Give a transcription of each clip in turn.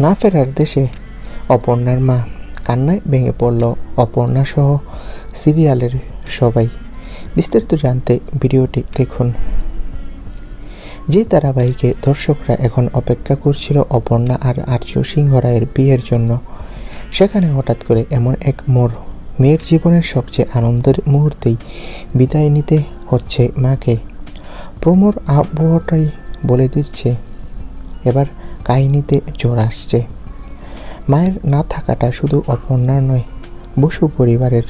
না ফেরার দেশে। অপর্ণার মা কান্নায় ভেঙে পড়ল অপর্ণা সহ সিরিয়ালের সবাই। বিস্তারিত জানতে ভিডিওটি দেখুন। যে ধারাবাহিকে দর্শকরা এখন অপেক্ষা করছিল অপর্ণা আর আর্য সিংহ রায়ের বিয়ের জন্য, সেখানে হঠাৎ করে এমন এক মোড়, মেয়ের জীবনের সবচেয়ে আনন্দের মুহূর্তেই বিদায় নিতে হচ্ছে মাকে। প্রমোর আবহাওয়াটাই বলে দিচ্ছে। এবার কাহিনীতে জোর আসছে। মায়ের না থাকাটা শুধু অপর্ণার নয়, বসু পরিবারের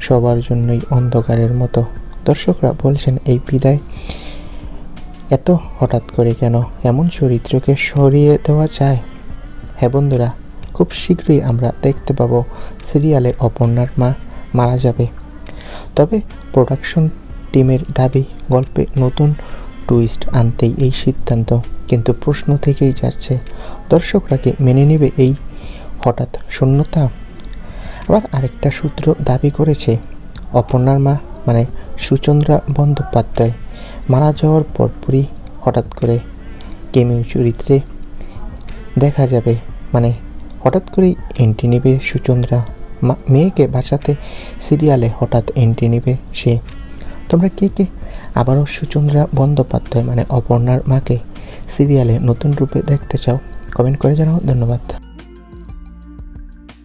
সবার জন্যই অন্ধকারের মতো। দর্শকরা বলছেন, এই বিদায় এত হঠাৎ করে কেন? এমন চরিত্রকে সরিয়ে দেওয়া যায়? হ্যাঁ বন্ধুরা, খুব শীঘ্রই আমরা দেখতে পাবো সিরিয়ালে অপর্ণার মা মারা যাবে। তবে প্রোডাকশন টিমের দাবি, গল্পে নতুন টুইস্ট আনতেই এই সিদ্ধান্ত। কিন্তু প্রশ্ন থেকেই যাচ্ছে, দর্শকরা কি মেনে নেবে এই হঠাৎ শূন্যতা? আবার আরেকটা সূত্র দাবি করেছে, অপর্ণার মা মানে সুচন্দ্রা বন্দ্যোপাধ্যায় মারা যাওয়ার পরপরই হঠাৎ করে কেমিউ চরিত্রে দেখা যাবে। মানে হঠাৎ করেই এন্ট্রি নেবে সুচন্দ্রা। মেয়েকে বাঁচাতে সিরিয়ালে হঠাৎ এন্ট্রি নেবে সে। তোমরা কে কে? আবারও সুচন্দ্রা বন্দ্যোপাধ্যায় মানে অপর্ণার মাকে সিরিয়ালে নতুন রূপে দেখতে চাও কমেন্ট করে জানাও ধন্যবাদ।